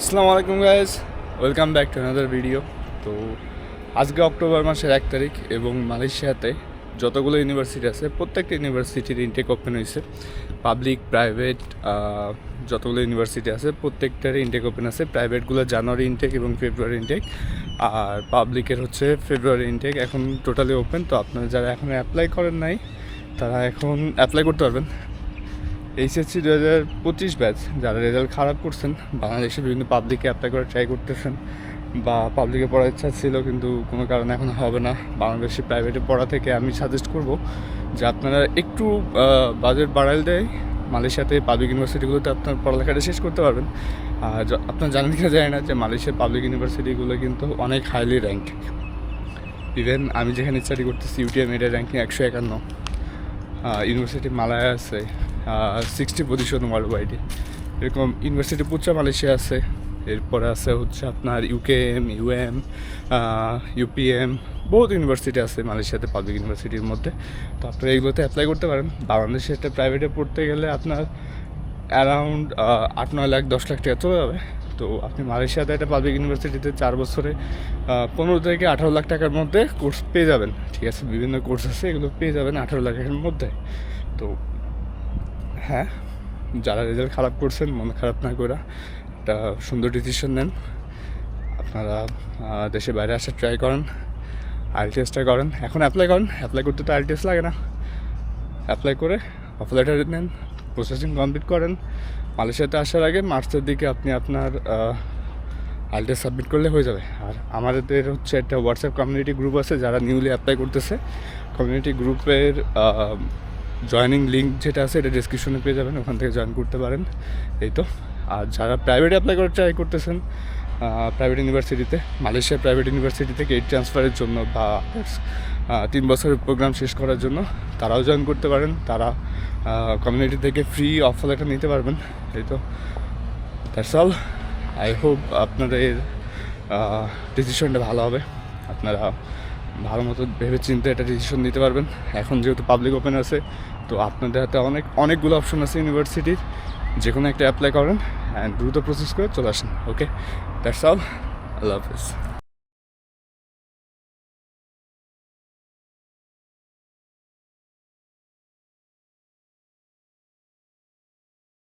আসসালামু আলাইকুম guys welcome back to another video তো আজকে অক্টোবর মাসের এক তারিখ এবং মালয়েশিয়াতে যতগুলো ইউনিভার্সিটি আছে, প্রত্যেকটা ইউনিভার্সিটির ইনটেক ওপেন হয়েছে। পাবলিক প্রাইভেট যতগুলো ইউনিভার্সিটি আছে, প্রত্যেকটারই ইনটেক ওপেন আছে। প্রাইভেটগুলো জানুয়ারি ইনটেক এবং ফেব্রুয়ারি ইনটেক আর পাবলিকের হচ্ছে ফেব্রুয়ারি ইনটেক এখন টোটালি ওপেন তো আপনারা যারা এখন অ্যাপ্লাই করেন নাই, তারা এখন অ্যাপ্লাই করতে পারবেন। এইচএসসি দু হাজার পঁচিশ ব্যাচ যারা রেজাল্ট খারাপ করছেন বাংলাদেশে বিভিন্ন পাবলিকে অ্যাপ্লাই করে ট্রাই করতেছেন, বা পাবলিকে পড়ার ইচ্ছা ছিল, কিন্তু কোনো কারণে এখন হবে না। বাংলাদেশে প্রাইভেটে পড়া থেকে আমি সাজেস্ট করব যে আপনারা একটু বাজেট বাড়াইল দেয়। মালয়েশিয়াতে পাবলিক ইউনিভার্সিটিগুলোতে আপনার পড়ালেখাটা শেষ করতে পারবেন। আর আপনার জানেন কিনা যায় না যে মালয়েশিয়ার পাবলিক ইউনিভার্সিটিগুলো কিন্তু অনেক হাইলি র্যাঙ্ক ইভেন আমি যেখানে স্টাডি করতেছি ইউটিএম এর র্যাঙ্কিং একশো একান্ন। ইউনিভার্সিটি মালায়া আছে। সিক্সটি পজিশন ওয়ার্ল্ড ওয়াইডে এরকম ইউনিভার্সিটি পুচা মালয়েশিয়া আছে। এরপরে আছে হচ্ছে আপনার ইউকেএম ইউএম ইউপিএম বহুত ইউনিভার্সিটি আছে মালয়েশিয়াতে পাবলিক ইউনিভার্সিটির মধ্যে। তো আপনারা এইগুলোতে অ্যাপ্লাই করতে পারেন। বাংলাদেশে একটা প্রাইভেটে পড়তে গেলে আপনার অ্যারাউন্ড আট, নয় লাখ, দশ লাখ টাকা চলে যাবে। তো আপনি মালয়েশিয়াতে একটা পাবলিক ইউনিভার্সিটিতে চার বছরে পনেরো থেকে আঠারো লাখ টাকার মধ্যে কোর্স পেয়ে যাবেন। ঠিক আছে, বিভিন্ন কোর্স আছে, এগুলো পেয়ে যাবেন আঠারো লাখের মধ্যে। তো হ্যাঁ যারা রেজাল্ট খারাপ করছেন, মন খারাপ না করে একটা সুন্দর ডিসিশন নেন। আপনারা দেশের বাইরে আসার ট্রাই করেন আইএলটিএসটা করেন। এখন অ্যাপ্লাই করেন অ্যাপ্লাই করতে তো আইএলটিএস লাগে না। অ্যাপ্লাই করে লেটার নেন প্রসেসিং কমপ্লিট করেন। মালয়েশিয়াতে আসার আগে মার্চের দিকে আপনি আপনার আইলটিএস সাবমিট করলে হয়ে যাবে। আর আমাদের হচ্ছে একটা হোয়াটসঅ্যাপ কমিউনিটি গ্রুপ আছে, যারা নিউলি অ্যাপ্লাই করতেছে। কমিউনিটি গ্রুপের জয়েনিং লিঙ্ক যেটা আছে এটা ডিসক্রিপশনে পেয়ে যাবেন, ওখান থেকে জয়েন করতে পারেন। এই তো। আর যারা প্রাইভেট অ্যাপ্লাই করে ট্রাই করতেছেন প্রাইভেট ইউনিভার্সিটিতে মালয়েশিয়া প্রাইভেট ইউনিভার্সিটি থেকে এইট ট্রান্সফারের জন্য বা তিন বছরের প্রোগ্রাম শেষ করার জন্য, তারাও জয়েন করতে পারেন। তারা কমিউনিটি থেকে ফ্রি অফার লেটার নিতে পারবেন। এই তো। দ্যাটস অল আই হোপ আপনাদের ডিসিশনটা ভালো হবে। আপনারা ভালো মতো ভেবে চিন্তে এটা ডিসিশন নিতে পারবেন। এখন যেহেতু পাবলিক ওপেন আছে, তো আপনাদের হাতে অনেক, অনেকগুলো অপশন আছে ইউনিভার্সিটির যে কোনো একটা অ্যাপ্লাই করেন অ্যান্ড দ্রুত প্রসেস করে চলে আসেন okay that's all Allah Hafiz.